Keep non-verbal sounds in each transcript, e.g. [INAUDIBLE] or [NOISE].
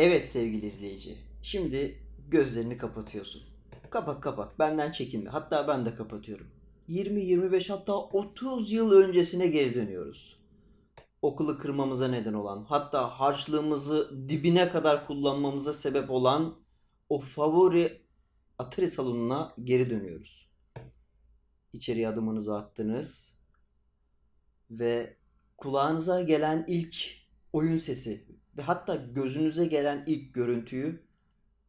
Evet sevgili izleyici. Şimdi gözlerini kapatıyorsun. Kapat kapat. Benden çekinme. Hatta ben de kapatıyorum. 20, 25 hatta 30 yıl öncesine geri dönüyoruz. Okulu kırmamıza neden olan, hatta harçlığımızı dibine kadar kullanmamıza sebep olan o favori Atari salonuna geri dönüyoruz. İçeriye adımınızı attınız ve kulağınıza gelen ilk oyun sesi ve hatta gözünüze gelen ilk görüntüyü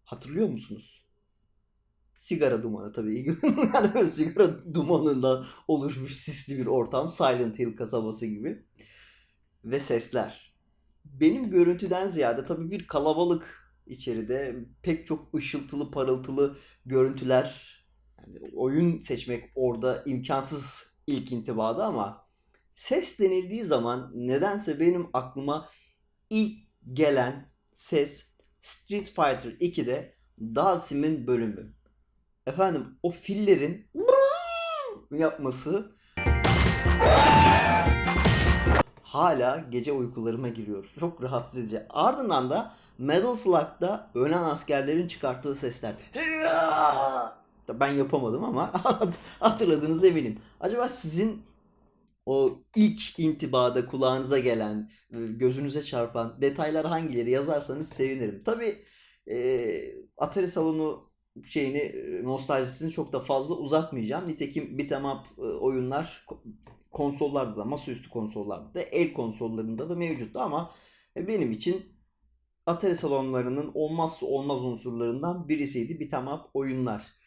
hatırlıyor musunuz? Sigara dumanı tabii. [LAUGHS] yani sigara dumanından oluşmuş sisli bir ortam. Silent Hill kasabası gibi. Ve sesler. Benim görüntüden ziyade tabii bir kalabalık içeride pek çok ışıltılı parıltılı görüntüler. Yani oyun seçmek orada imkansız ilk intibada ama ses denildiği zaman nedense benim aklıma ilk gelen ses Street Fighter 2'de Dalsim'in bölümü. Efendim o fillerin yapması hala gece uykularıma giriyor. Çok rahatsız edici. Ardından da Metal Slug'da ölen askerlerin çıkarttığı sesler. Ben yapamadım ama [LAUGHS] hatırladığınızı eminim. Acaba sizin o ilk intibada kulağınıza gelen, e, gözünüze çarpan detaylar hangileri yazarsanız sevinirim. Tabii e, Atari salonu şeyini e, nostaljisini çok da fazla uzatmayacağım. Nitekim beat'em up e, oyunlar ko- konsollarda da, masaüstü konsollarda da, el konsollarında da mevcuttu ama benim için Atari salonlarının olmazsa olmaz unsurlarından birisiydi beat'em up oyunlar.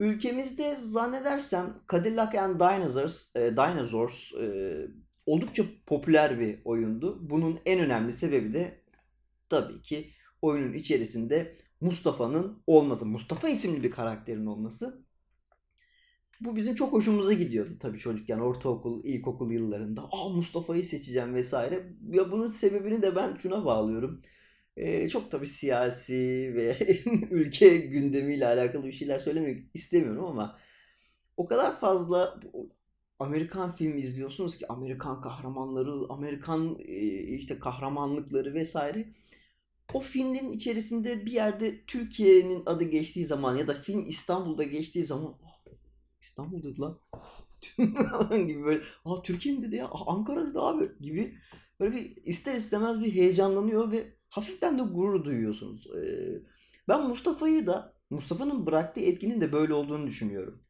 Ülkemizde zannedersem Cadillac and Dinosaurs, e, Dinosaurs e, oldukça popüler bir oyundu. Bunun en önemli sebebi de tabii ki oyunun içerisinde Mustafa'nın olması. Mustafa isimli bir karakterin olması. Bu bizim çok hoşumuza gidiyordu tabii çocukken ortaokul, ilkokul yıllarında. Aa Mustafa'yı seçeceğim vesaire. Ya bunun sebebini de ben şuna bağlıyorum. Çok tabii siyasi ve [LAUGHS] ülke gündemiyle alakalı bir şeyler söylemek istemiyorum ama o kadar fazla Amerikan film izliyorsunuz ki Amerikan kahramanları, Amerikan işte kahramanlıkları vesaire. O filmlerin içerisinde bir yerde Türkiye'nin adı geçtiği zaman ya da film İstanbul'da geçtiği zaman "Ah, İstanbul dedi lan. [LAUGHS] Gibi böyle Aa Türkiye mi dedi ya? Aa, Ankara dedi abi. gibi böyle bir ister istemez bir heyecanlanıyor ve hafiften de gurur duyuyorsunuz. Ee, ben Mustafa'yı da Mustafa'nın bıraktığı etkinin de böyle olduğunu düşünüyorum.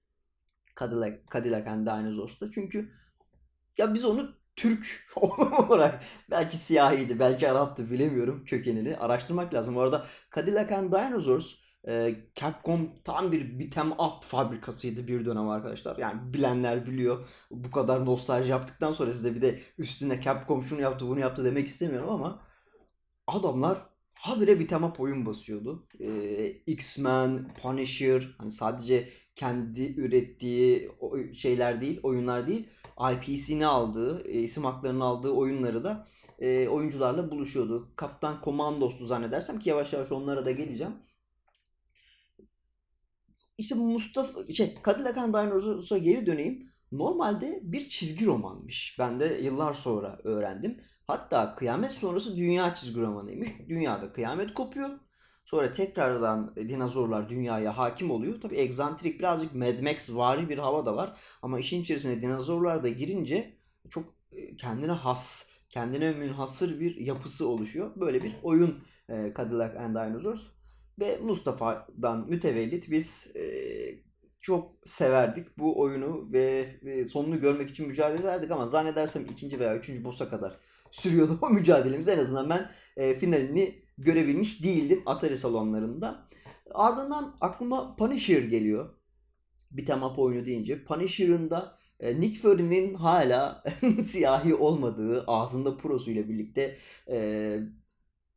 Cadillac, Cadillac and Dinosaurs'ta çünkü ya biz onu Türk [LAUGHS] olarak belki siyahiydi, belki Arap'tı bilemiyorum kökenini. Araştırmak lazım. Bu arada Cadillac and Dinosaurs e, Capcom tam bir beat'em up fabrikasıydı bir dönem arkadaşlar. Yani bilenler biliyor. Bu kadar nostalji yaptıktan sonra size bir de üstüne Capcom şunu yaptı bunu yaptı demek istemiyorum ama adamlar habire beat'em up oyun basıyordu. E, X-Men, Punisher hani sadece kendi ürettiği şeyler değil, oyunlar değil. IP'sini aldığı, e, isim haklarını aldığı oyunları da e, oyuncularla buluşuyordu. Kaptan Komandos'tu zannedersem ki yavaş yavaş onlara da geleceğim. İşte Mustafa şey Cadillac and Dinosaurs'a geri döneyim. Normalde bir çizgi romanmış. Ben de yıllar sonra öğrendim. Hatta kıyamet sonrası dünya çizgi romanıymış. Dünyada kıyamet kopuyor. Sonra tekrardan dinozorlar dünyaya hakim oluyor. Tabii egzantrik birazcık Mad Max vari bir hava da var. Ama işin içerisine dinozorlar da girince çok e, kendine has, kendine münhasır bir yapısı oluşuyor. Böyle bir oyun e, Cadillac and Dinosaurs. Ve Mustafa'dan mütevellit biz e, çok severdik bu oyunu ve, ve sonunu görmek için mücadele ederdik ama zannedersem ikinci veya üçüncü boss'a kadar sürüyordu [LAUGHS] o mücadelemiz. En azından ben e, finalini görebilmiş değildim Atari salonlarında. Ardından aklıma Punisher geliyor. Beat'em up oyunu deyince. Punisher'ın da e, Nick Fury'nin hala [LAUGHS] siyahi olmadığı, ağzında prosuyla birlikte e,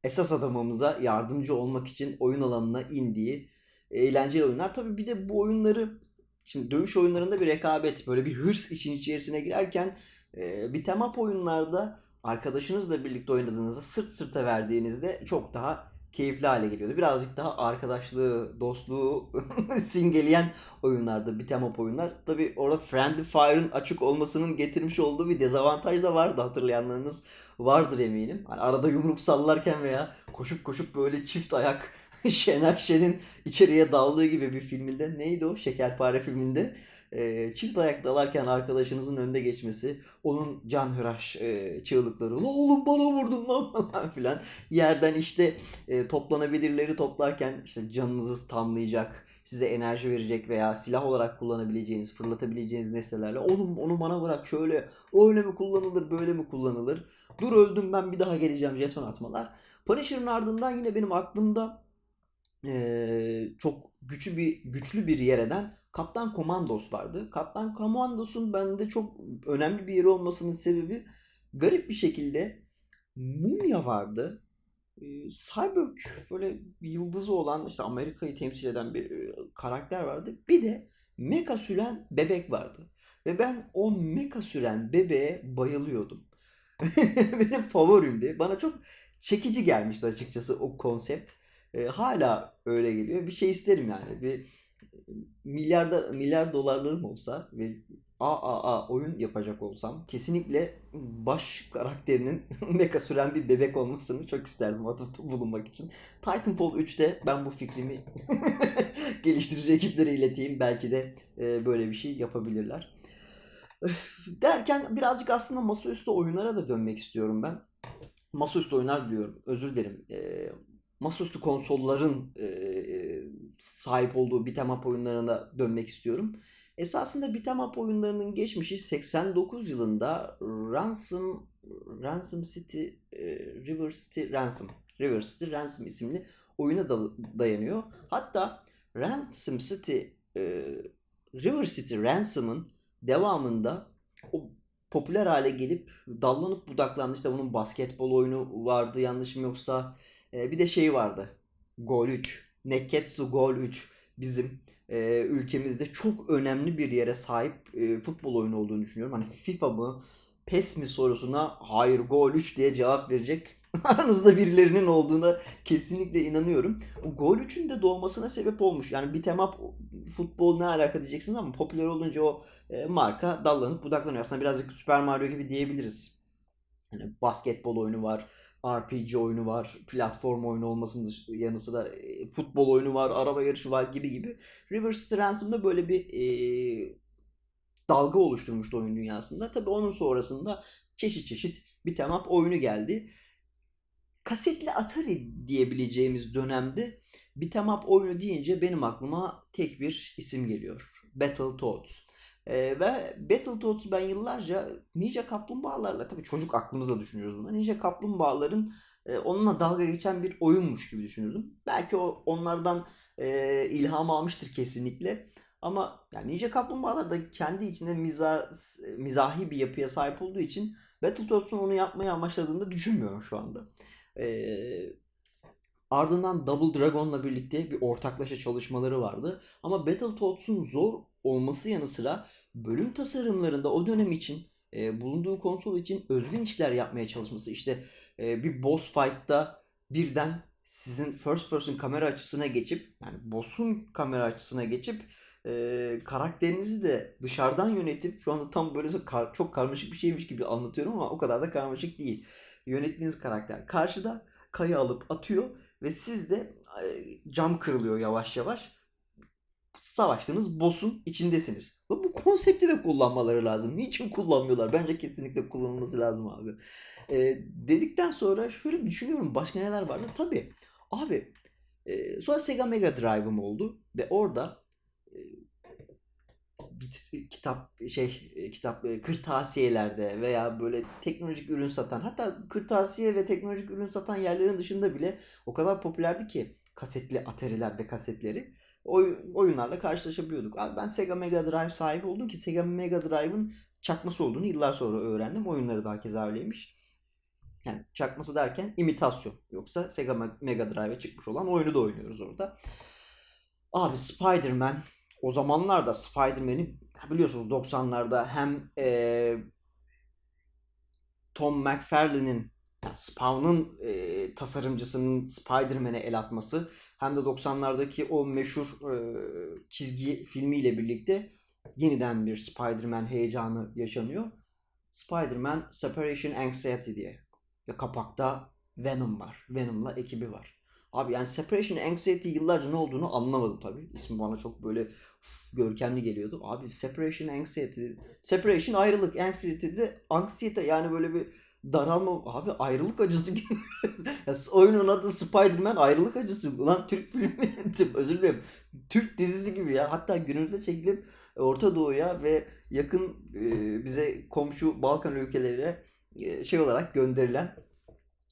esas adamımıza yardımcı olmak için oyun alanına indiği eğlenceli oyunlar. Tabii bir de bu oyunları şimdi dövüş oyunlarında bir rekabet, böyle bir hırs için içerisine girerken e, beat'em up oyunlarda arkadaşınızla birlikte oynadığınızda sırt sırta verdiğinizde çok daha keyifli hale geliyordu. Birazcık daha arkadaşlığı, dostluğu [LAUGHS] simgeleyen oyunlardı. Beat'em up oyunlar. Tabi orada Friendly Fire'ın açık olmasının getirmiş olduğu bir dezavantaj da vardı hatırlayanlarınız vardır eminim. Hani arada yumruk sallarken veya koşup koşup böyle çift ayak [LAUGHS] Şener Şen'in içeriye daldığı gibi bir filminde neydi o? Şekerpare filminde e, çift ayak dalarken arkadaşınızın önünde geçmesi, onun canhıraş e, çığlıkları, la oğlum bana vurdun lan [LAUGHS] falan filan. Yerden işte e, toplanabilirleri toplarken işte canınızı tamlayacak, size enerji verecek veya silah olarak kullanabileceğiniz, fırlatabileceğiniz nesnelerle oğlum onu bana bırak şöyle, öyle mi kullanılır, böyle mi kullanılır? Dur öldüm ben bir daha geleceğim jeton atmalar. Punisher'ın ardından yine benim aklımda e, çok güçlü bir güçlü bir yereden Kaptan Komandos vardı. Kaptan Komandos'un bende çok önemli bir yeri olmasının sebebi garip bir şekilde Mumya vardı. Ee, Cyborg böyle yıldızı olan işte Amerika'yı temsil eden bir e, karakter vardı. Bir de mecha süren bebek vardı. Ve ben o mecha süren bebeğe bayılıyordum. [LAUGHS] Benim favorimdi. Bana çok çekici gelmişti açıkçası o konsept. Ee, hala öyle geliyor. Bir şey isterim yani. Bir milyarda milyar dolarlarım olsa ve AAA oyun yapacak olsam kesinlikle baş karakterinin [LAUGHS] mecha süren bir bebek olmasını çok isterdim atıfta bulunmak için. Titanfall 3'te ben bu fikrimi [LAUGHS] geliştirici ekiplere ileteyim. Belki de e, böyle bir şey yapabilirler. Derken birazcık aslında masaüstü oyunlara da dönmek istiyorum ben. Masaüstü oyunlar diyorum. Özür dilerim. E, masaüstü konsolların e, sahip olduğu beat'em up oyunlarına dönmek istiyorum. Esasında beat'em up oyunlarının geçmişi 89 yılında Ransom Ransom City e, River City Ransom River City Ransom isimli oyuna da, dayanıyor. Hatta Ransom City e, River City Ransom'ın devamında o popüler hale gelip dallanıp budaklandı. İşte bunun basketbol oyunu vardı yanlışım yoksa. E, bir de şey vardı. Gol 3. Neketsu Gol 3 bizim e, ülkemizde çok önemli bir yere sahip e, futbol oyunu olduğunu düşünüyorum. Hani FIFA mı PES mi sorusuna hayır Gol 3 diye cevap verecek [LAUGHS] aranızda birilerinin olduğuna kesinlikle inanıyorum. Gol 3'ün de doğmasına sebep olmuş. Yani bir tema futbol ne alaka diyeceksiniz ama popüler olunca o e, marka dallanıp budaklanıyor. Aslında birazcık Super Mario gibi diyebiliriz. Yani basketbol oyunu var RPG oyunu var, platform oyunu olmasının yanı sıra e, futbol oyunu var, araba yarışı var gibi gibi. River Ransom'da böyle bir e, dalga oluşturmuştu oyun dünyasında. Tabi onun sonrasında çeşit çeşit bir temap oyunu geldi. Kasetli Atari diyebileceğimiz dönemde bir temap oyunu deyince benim aklıma tek bir isim geliyor. Battletoads. Ee, ve Battletoads'u ben yıllarca Ninja Kaplumbağalarla tabii çocuk aklımızla düşünüyoruz bunu. Ninja Kaplumbağaların e, onunla dalga geçen bir oyunmuş gibi düşünürdüm. Belki o onlardan e, ilham almıştır kesinlikle. Ama yani Ninja Kaplumbağalar da kendi içinde miza, mizahi bir yapıya sahip olduğu için Battletoads'un onu yapmayı amaçladığını da düşünmüyorum şu anda. Ee, ardından Double Dragon'la birlikte bir ortaklaşa çalışmaları vardı. Ama Battletoads'un zor olması yanı sıra bölüm tasarımlarında o dönem için e, bulunduğu konsol için özgün işler yapmaya çalışması. İşte e, bir boss fight'ta birden sizin first person kamera açısına geçip yani boss'un kamera açısına geçip e, karakterinizi de dışarıdan yönetip şu anda tam böyle kar, çok karmaşık bir şeymiş gibi anlatıyorum ama o kadar da karmaşık değil. Yönettiğiniz karakter karşıda kayı alıp atıyor ve siz de e, cam kırılıyor yavaş yavaş savaştığınız boss'un içindesiniz. Ve bu konsepti de kullanmaları lazım. Niçin kullanmıyorlar? Bence kesinlikle kullanılması lazım abi. Ee, dedikten sonra şöyle bir düşünüyorum başka neler vardı. Tabii abi e, sonra Sega Mega Drive'ım oldu ve orada e, kitap şey e, kitap e, kırtasiyelerde veya böyle teknolojik ürün satan hatta kırtasiye ve teknolojik ürün satan yerlerin dışında bile o kadar popülerdi ki kasetli Atari'lerde kasetleri oy, oyunlarla karşılaşabiliyorduk. Abi ben Sega Mega Drive sahibi oldum ki Sega Mega Drive'ın çakması olduğunu yıllar sonra öğrendim. Oyunları daha keza öyleymiş. Yani çakması derken imitasyon. Yoksa Sega Mega Drive'e çıkmış olan oyunu da oynuyoruz orada. Abi Spider-Man o zamanlarda Spider-Man'i biliyorsunuz 90'larda hem ee, Tom McFarlane'in yani Spawn'ın e, tasarımcısının Spider-Man'e el atması hem de 90'lardaki o meşhur e, çizgi filmiyle birlikte yeniden bir Spider-Man heyecanı yaşanıyor. Spider-Man Separation Anxiety diye. Ve kapakta Venom var. Venom'la ekibi var. Abi yani Separation Anxiety yıllarca ne olduğunu anlamadım tabii. İsmi bana çok böyle uf, görkemli geliyordu. Abi Separation Anxiety. Separation ayrılık. Anxiety de anksiyete yani böyle bir daralma. Abi ayrılık acısı gibi. [LAUGHS] Oyunun adı Spider-Man ayrılık acısı. Ulan Türk filmi. [LAUGHS] Özür dilerim. Türk dizisi gibi ya. Hatta günümüzde çekilip Orta Doğu'ya ve yakın e, bize komşu Balkan ülkelerine e, şey olarak gönderilen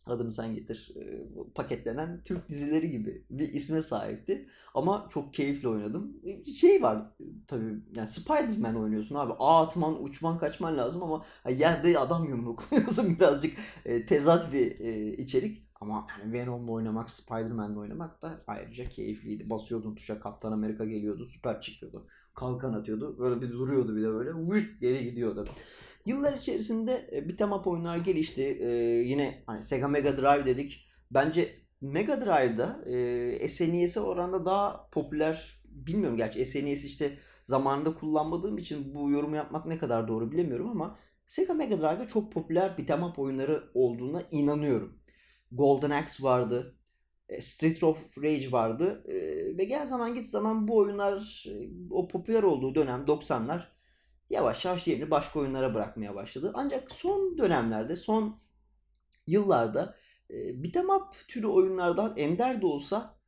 adını sen getir e, paketlenen Türk dizileri gibi bir isme sahipti. Ama çok keyifli oynadım. E, Şey var e, tabii yani Spider-Man oynuyorsun abi. Ağ atman, uçman, kaçman lazım ama yerde adam yumrukluyorsun [LAUGHS] birazcık tezat bir içerik. Ama yani Venom'la oynamak, Spider-Man'la oynamak da ayrıca keyifliydi. Basıyordun tuşa Kaptan Amerika geliyordu, süper çıkıyordu. Kalkan atıyordu. Böyle bir duruyordu bir de böyle. Vırt geri gidiyordu. Yıllar içerisinde e, beat'em up oyunlar gelişti. E, yine hani Sega Mega Drive dedik. Bence Mega Drive'da e, SNES'e oranla daha popüler bilmiyorum gerçi SNES işte zamanında kullanmadığım için bu yorumu yapmak ne kadar doğru bilemiyorum ama Sega Mega Drive'da çok popüler beat'em up oyunları olduğuna inanıyorum. Golden Axe vardı. e, Street of Rage vardı. E, Ve gel zaman git zaman bu oyunlar e, o popüler olduğu dönem 90'lar yavaş yavaş yerini başka oyunlara bırakmaya başladı. Ancak son dönemlerde, son yıllarda beat'em up türü oyunlardan ender de olsa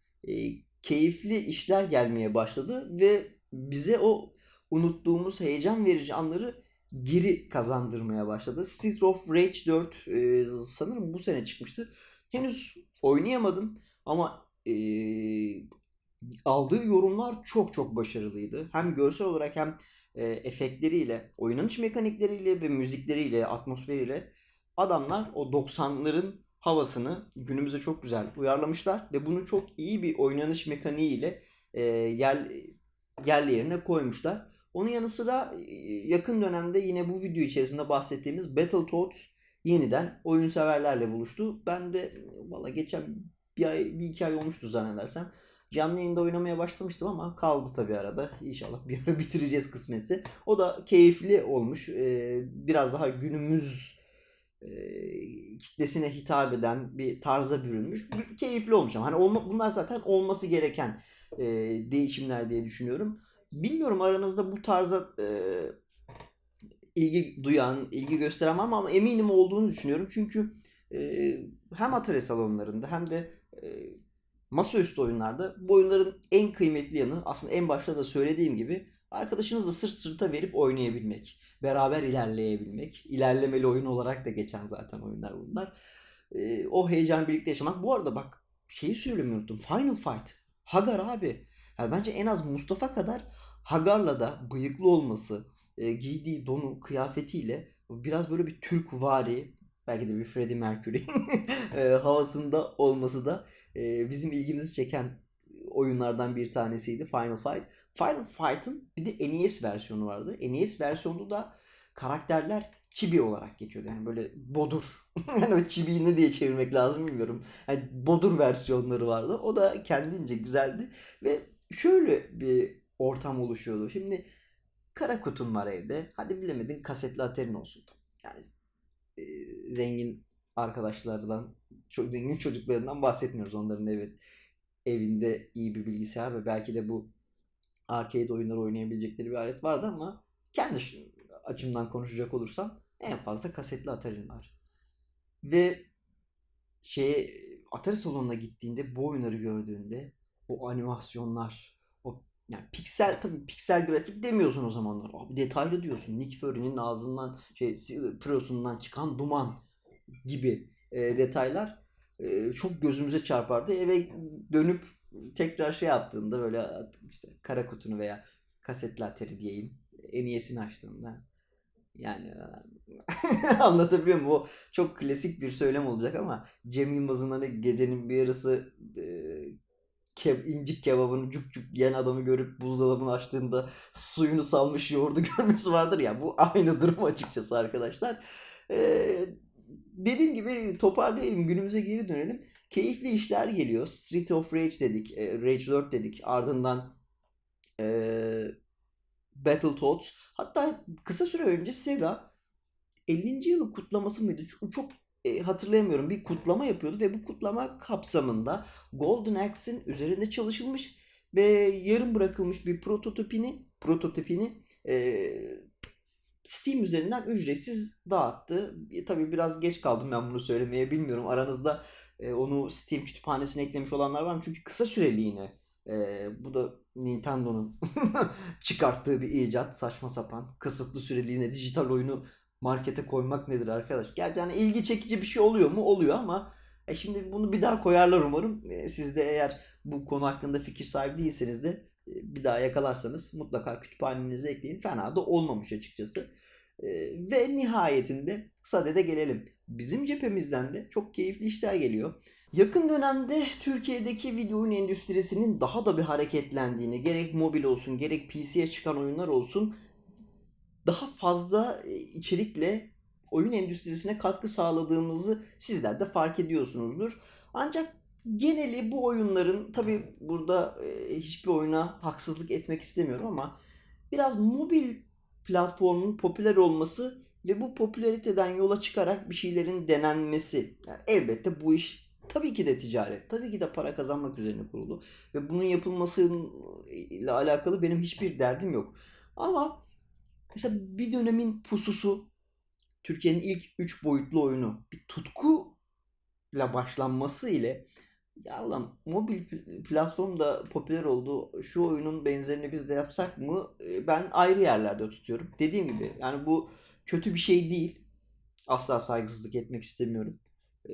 keyifli işler gelmeye başladı ve bize o unuttuğumuz heyecan verici anları geri kazandırmaya başladı. Street of Rage 4 e, sanırım bu sene çıkmıştı. Henüz oynayamadım ama e, aldığı yorumlar çok çok başarılıydı. Hem görsel olarak hem e, efektleriyle, oynanış mekanikleriyle ve müzikleriyle, atmosferiyle adamlar o 90'ların havasını günümüze çok güzel uyarlamışlar ve bunu çok iyi bir oynanış mekaniğiyle e, yer, yerli yerine koymuşlar. Onun yanı sıra e, yakın dönemde yine bu video içerisinde bahsettiğimiz Battletoads yeniden oyun severlerle buluştu. Ben de valla geçen bir ay, bir iki ay olmuştu zannedersem. Canlı yayında oynamaya başlamıştım ama kaldı tabii arada. İnşallah bir ara [LAUGHS] bitireceğiz kısmetse. O da keyifli olmuş. Ee, biraz daha günümüz e, kitlesine hitap eden bir tarza bürünmüş. Keyifli olmuş ama hani olma, bunlar zaten olması gereken e, değişimler diye düşünüyorum. Bilmiyorum aranızda bu tarza e, ilgi duyan, ilgi gösteren var mı ama eminim olduğunu düşünüyorum. Çünkü e, hem Atari salonlarında hem de e, masaüstü oyunlarda bu oyunların en kıymetli yanı aslında en başta da söylediğim gibi arkadaşınızla sırt sırta verip oynayabilmek. Beraber ilerleyebilmek. İlerlemeli oyun olarak da geçen zaten oyunlar bunlar. E, o heyecanı birlikte yaşamak. Bu arada bak şeyi söylemeyi unuttum. Final Fight. Hagar abi. Yani bence en az Mustafa kadar Hagar'la da bıyıklı olması, e, giydiği donu, kıyafetiyle biraz böyle bir Türk vari, belki de bir Freddie Mercury [LAUGHS] e, havasında olması da e, bizim ilgimizi çeken oyunlardan bir tanesiydi Final Fight. Final Fight'ın bir de NES versiyonu vardı. NES versiyonunda da karakterler chibi olarak geçiyordu. Yani böyle bodur. [LAUGHS] yani o chibi'yi ne diye çevirmek lazım bilmiyorum. Yani bodur versiyonları vardı. O da kendince güzeldi. Ve şöyle bir ortam oluşuyordu. Şimdi kara kutun var evde. Hadi bilemedin kasetli Atari'nin olsun. Yani e, zengin arkadaşlardan, çok zengin çocuklarından bahsetmiyoruz. Onların evi, evinde iyi bir bilgisayar ve belki de bu arcade oyunları oynayabilecekleri bir alet vardı ama kendi açımdan konuşacak olursam en fazla kasetli Atari'nin var. Ve şeye Atari salonuna gittiğinde bu oyunları gördüğünde o animasyonlar o yani piksel tabii piksel grafik demiyorsun o zamanlar. Abi detaylı diyorsun. Nick Fury'nin ağzından şey prosundan çıkan duman gibi e, detaylar e, çok gözümüze çarpardı. Eve dönüp tekrar şey yaptığında böyle işte kara kutunu veya kasetli atari diyeyim. En iyisini açtığımda yani [LAUGHS] anlatabiliyor muyum? O çok klasik bir söylem olacak ama Cem Yılmaz'ın hani gecenin bir yarısı e, ke incik kebabını cuk cuk yiyen adamı görüp buzdolabını açtığında suyunu salmış yoğurdu [LAUGHS] görmesi vardır ya. Bu aynı durum açıkçası arkadaşlar. Ee, dediğim gibi toparlayayım günümüze geri dönelim. Keyifli işler geliyor. Street of Rage dedik. e, Rage 4 dedik. Ardından e, Battletoads. Hatta kısa süre önce Sega 50. yılı kutlaması mıydı? Çok, e, hatırlayamıyorum. Bir kutlama yapıyordu ve bu kutlama kapsamında Golden Axe'in üzerinde çalışılmış ve yarım bırakılmış bir prototipini prototipini e, Steam üzerinden ücretsiz dağıttı. E, tabii biraz geç kaldım ben bunu söylemeye bilmiyorum. Aranızda e, onu Steam kütüphanesine eklemiş olanlar var mı? Çünkü kısa süreliğine e, bu da Nintendo'nun [LAUGHS] çıkarttığı bir icat. Saçma sapan. Kısıtlı süreliğine dijital oyunu markete koymak nedir arkadaş? Gerçi hani ilgi çekici bir şey oluyor mu? Oluyor ama e şimdi bunu bir daha koyarlar umarım. E, siz de eğer bu konu hakkında fikir sahibi değilseniz de e, bir daha yakalarsanız mutlaka kütüphanenize ekleyin. Fena da olmamış açıkçası. E, ve nihayetinde Sade'de gelelim. Bizim cephemizden de çok keyifli işler geliyor. Yakın dönemde Türkiye'deki video oyun endüstrisinin daha da bir hareketlendiğini, gerek mobil olsun gerek PC'ye çıkan oyunlar olsun daha fazla e, içerikle oyun endüstrisine katkı sağladığımızı sizler de fark ediyorsunuzdur. Ancak geneli bu oyunların tabi burada e, hiçbir oyuna haksızlık etmek istemiyorum ama biraz mobil platformun popüler olması ve bu popülariteden yola çıkarak bir şeylerin denenmesi. Yani elbette bu iş tabii ki de ticaret, tabii ki de para kazanmak üzerine kurulu ve bunun yapılmasıyla alakalı benim hiçbir derdim yok. Ama mesela bir dönemin pususu Türkiye'nin ilk 3 boyutlu oyunu bir tutkuyla başlanması ile ya ulan mobil pl- platformda popüler oldu. Şu oyunun benzerini biz de yapsak mı? E, Ben ayrı yerlerde tutuyorum. Dediğim gibi yani bu kötü bir şey değil. Asla saygısızlık etmek istemiyorum. E,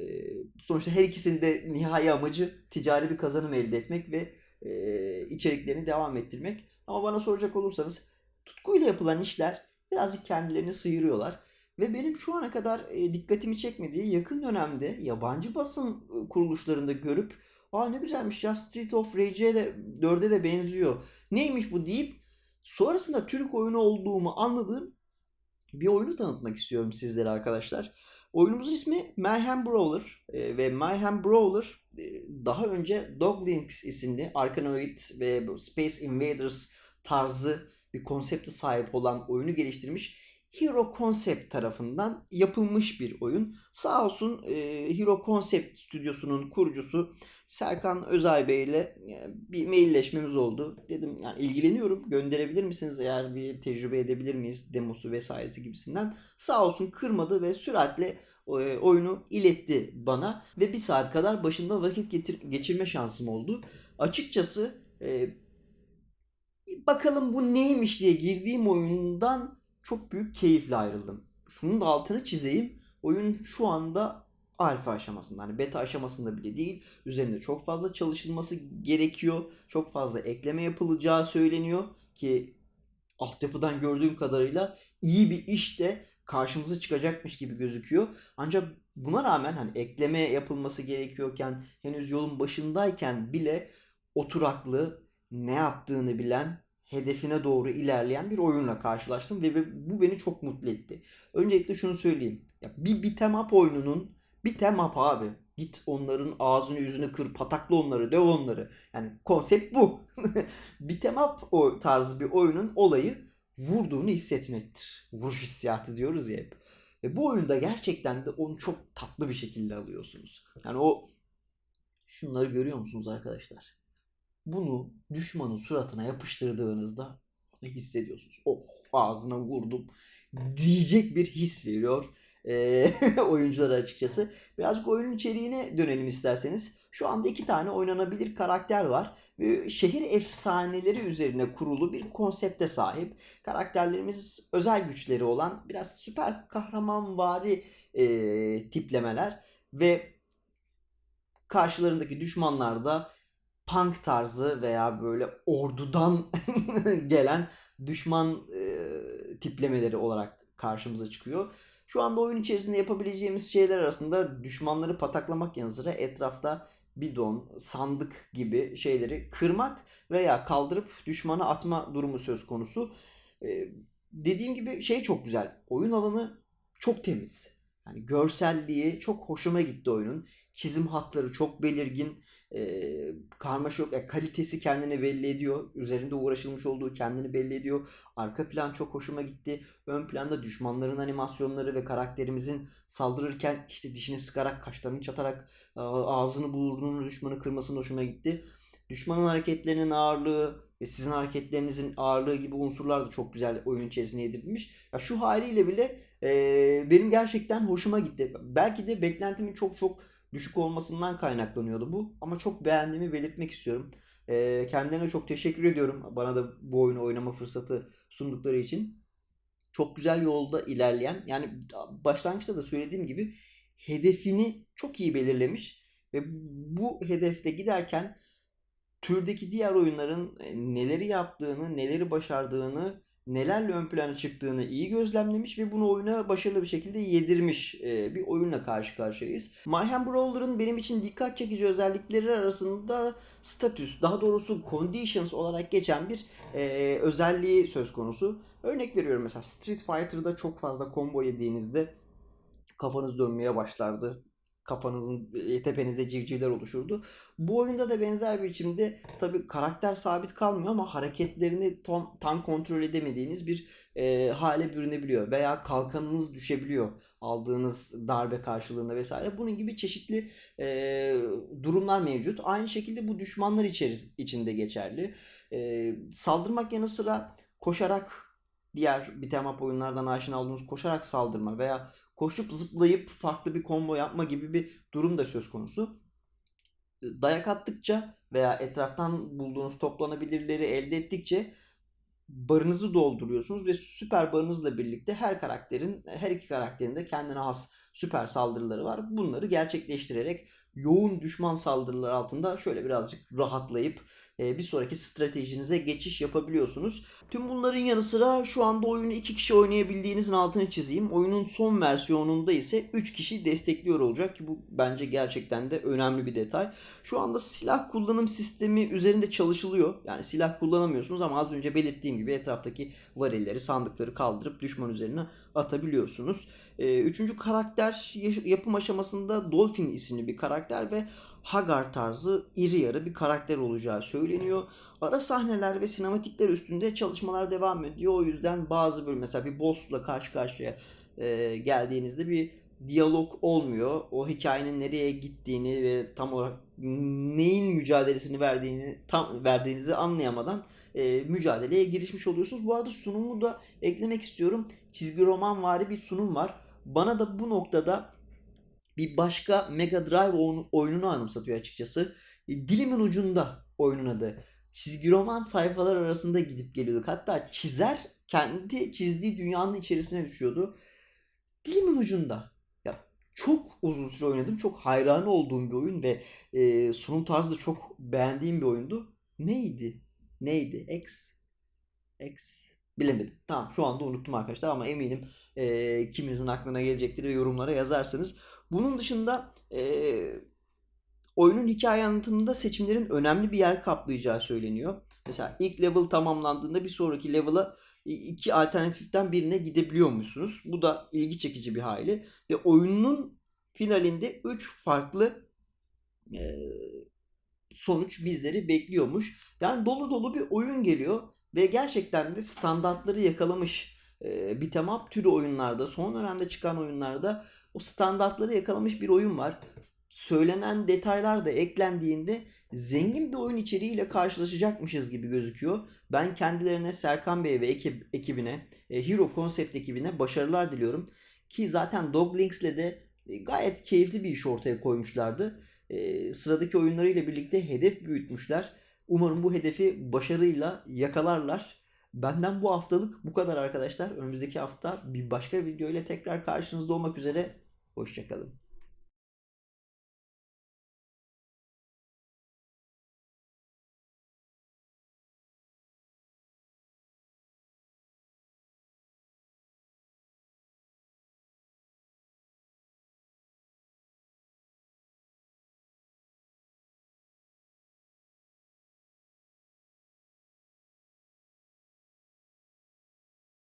sonuçta her ikisinin de nihai amacı ticari bir kazanım elde etmek ve e, içeriklerini devam ettirmek. Ama bana soracak olursanız tutkuyla yapılan işler birazcık kendilerini sıyırıyorlar. Ve benim şu ana kadar e, dikkatimi çekmediği yakın dönemde yabancı basın e, kuruluşlarında görüp Aa ne güzelmiş ya Street of Rage'e de 4'e de benziyor. Neymiş bu deyip sonrasında Türk oyunu olduğumu anladığım bir oyunu tanıtmak istiyorum sizlere arkadaşlar. Oyunumuzun ismi Mayhem Brawler e, ve Mayhem Brawler e, daha önce Dog Links isimli Arkanoid ve Space Invaders tarzı bir konsepte sahip olan oyunu geliştirmiş Hero Concept tarafından yapılmış bir oyun. Sağ olsun e, Hero Concept stüdyosunun kurucusu Serkan Özay Bey ile e, bir mailleşmemiz oldu. Dedim yani ilgileniyorum gönderebilir misiniz eğer bir tecrübe edebilir miyiz demosu vesairesi gibisinden. Sağ olsun kırmadı ve süratle e, oyunu iletti bana ve bir saat kadar başında vakit getir- geçirme şansım oldu. Açıkçası e, bakalım bu neymiş diye girdiğim oyundan çok büyük keyifle ayrıldım. Şunun da altını çizeyim. Oyun şu anda alfa aşamasında. Hani beta aşamasında bile değil. Üzerinde çok fazla çalışılması gerekiyor. Çok fazla ekleme yapılacağı söyleniyor ki altyapıdan gördüğüm kadarıyla iyi bir iş de karşımıza çıkacakmış gibi gözüküyor. Ancak buna rağmen hani ekleme yapılması gerekiyorken henüz yolun başındayken bile oturaklı ne yaptığını bilen hedefine doğru ilerleyen bir oyunla karşılaştım ve bu beni çok mutlu etti. Öncelikle şunu söyleyeyim. Ya bir beat'em up oyununun beat'em up abi. Git onların ağzını yüzünü kır, patakla onları, döv onları. Yani konsept bu. [LAUGHS] beat'em up o tarzı bir oyunun olayı vurduğunu hissetmektir. Vuruş hissiyatı diyoruz ya hep. Ve bu oyunda gerçekten de onu çok tatlı bir şekilde alıyorsunuz. Yani o şunları görüyor musunuz arkadaşlar? Bunu düşmanın suratına yapıştırdığınızda ne hissediyorsunuz? Oh ağzına vurdum diyecek bir his veriyor eee [LAUGHS] oyunculara açıkçası. Birazcık oyunun içeriğine dönelim isterseniz. Şu anda iki tane oynanabilir karakter var. Ve şehir efsaneleri üzerine kurulu bir konsepte sahip. Karakterlerimiz özel güçleri olan biraz süper kahramanvari eee, tiplemeler ve karşılarındaki düşmanlar da punk tarzı veya böyle ordudan [LAUGHS] gelen düşman e, tiplemeleri olarak karşımıza çıkıyor. Şu anda oyun içerisinde yapabileceğimiz şeyler arasında düşmanları pataklamak yanı sıra etrafta bidon, sandık gibi şeyleri kırmak veya kaldırıp düşmana atma durumu söz konusu. E, dediğim gibi şey çok güzel. Oyun alanı çok temiz. Yani görselliği çok hoşuma gitti oyunun. Çizim hatları çok belirgin. E, karmaşa yok. E, kalitesi kendini belli ediyor. Üzerinde uğraşılmış olduğu kendini belli ediyor. Arka plan çok hoşuma gitti. Ön planda düşmanların animasyonları ve karakterimizin saldırırken işte dişini sıkarak, kaşlarını çatarak ağzını burnunu düşmanı kırmasının hoşuma gitti. Düşmanın hareketlerinin ağırlığı ve sizin hareketlerinizin ağırlığı gibi unsurlar da çok güzel oyun içerisine yedirilmiş. Ya şu haliyle bile e, benim gerçekten hoşuma gitti. Belki de beklentimin çok çok düşük olmasından kaynaklanıyordu bu. Ama çok beğendiğimi belirtmek istiyorum. E, kendilerine çok teşekkür ediyorum. Bana da bu oyunu oynama fırsatı sundukları için. Çok güzel yolda ilerleyen yani başlangıçta da söylediğim gibi hedefini çok iyi belirlemiş ve bu hedefte giderken türdeki diğer oyunların neleri yaptığını, neleri başardığını, nelerle ön plana çıktığını iyi gözlemlemiş ve bunu oyuna başarılı bir şekilde yedirmiş e, bir oyunla karşı karşıyayız. Mayhem Brawler'ın benim için dikkat çekici özellikleri arasında statüs, daha doğrusu conditions olarak geçen bir e, özelliği söz konusu. Örnek veriyorum mesela Street Fighter'da çok fazla combo yediğinizde kafanız dönmeye başlardı kafanızın e, tepenizde civcivler oluşurdu. Bu oyunda da benzer bir biçimde tabi karakter sabit kalmıyor ama hareketlerini tam, tam kontrol edemediğiniz bir e, hale bürünebiliyor veya kalkanınız düşebiliyor aldığınız darbe karşılığında vesaire. Bunun gibi çeşitli e, durumlar mevcut. Aynı şekilde bu düşmanlar içeris içinde geçerli. E, saldırmak yanı sıra koşarak diğer bir tema oyunlardan aşina olduğunuz koşarak saldırma veya koşup zıplayıp farklı bir combo yapma gibi bir durum da söz konusu. Dayak attıkça veya etraftan bulduğunuz toplanabilirleri elde ettikçe barınızı dolduruyorsunuz ve süper barınızla birlikte her karakterin her iki karakterin de kendine has süper saldırıları var. Bunları gerçekleştirerek yoğun düşman saldırıları altında şöyle birazcık rahatlayıp e, bir sonraki stratejinize geçiş yapabiliyorsunuz. Tüm bunların yanı sıra şu anda oyunu 2 kişi oynayabildiğinizin altını çizeyim. Oyunun son versiyonunda ise 3 kişi destekliyor olacak ki bu bence gerçekten de önemli bir detay. Şu anda silah kullanım sistemi üzerinde çalışılıyor. Yani silah kullanamıyorsunuz ama az önce belirttiğim gibi etraftaki varilleri, sandıkları kaldırıp düşman üzerine atabiliyorsunuz. E, üçüncü karakter yapım aşamasında Dolphin isimli bir karakter ve Hagar tarzı iri yarı bir karakter olacağı söyleniyor. Ara sahneler ve sinematikler üstünde çalışmalar devam ediyor. O yüzden bazı bölüm mesela bir boss'la karşı karşıya e, geldiğinizde bir diyalog olmuyor. O hikayenin nereye gittiğini ve tam olarak neyin mücadelesini verdiğini tam verdiğinizi anlayamadan e, mücadeleye girişmiş oluyorsunuz. Bu arada sunumu da eklemek istiyorum. Çizgi roman vari bir sunum var. Bana da bu noktada bir başka Mega Drive oyununu anımsatıyor açıkçası. E, dilimin ucunda oyunun adı. Çizgi roman sayfalar arasında gidip geliyorduk. Hatta çizer kendi çizdiği dünyanın içerisine düşüyordu. Dilimin ucunda. Ya çok uzun süre oynadım. Çok hayran olduğum bir oyun ve e, sunum tarzı da çok beğendiğim bir oyundu. Neydi? Neydi? X X Bilemedim. Tamam şu anda unuttum arkadaşlar ama eminim e, kiminizin aklına gelecektir ve yorumlara yazarsınız. Bunun dışında e, oyunun hikaye anlatımında seçimlerin önemli bir yer kaplayacağı söyleniyor. Mesela ilk level tamamlandığında bir sonraki level'a iki alternatiften birine gidebiliyor musunuz? Bu da ilgi çekici bir hali. Ve oyunun finalinde 3 farklı e, sonuç bizleri bekliyormuş. Yani dolu dolu bir oyun geliyor ve gerçekten de standartları yakalamış e, bir tema türü oyunlarda, son dönemde çıkan oyunlarda o standartları yakalamış bir oyun var. Söylenen detaylar da eklendiğinde zengin bir oyun içeriğiyle karşılaşacakmışız gibi gözüküyor. Ben kendilerine Serkan Bey ve ekip, ekibine, e, Hero Concept ekibine başarılar diliyorum. Ki zaten Dog Links'le de e, gayet keyifli bir iş ortaya koymuşlardı. E, sıradaki oyunlarıyla birlikte hedef büyütmüşler. Umarım bu hedefi başarıyla yakalarlar. Benden bu haftalık bu kadar arkadaşlar. Önümüzdeki hafta bir başka video ile tekrar karşınızda olmak üzere. Hoşçakalın.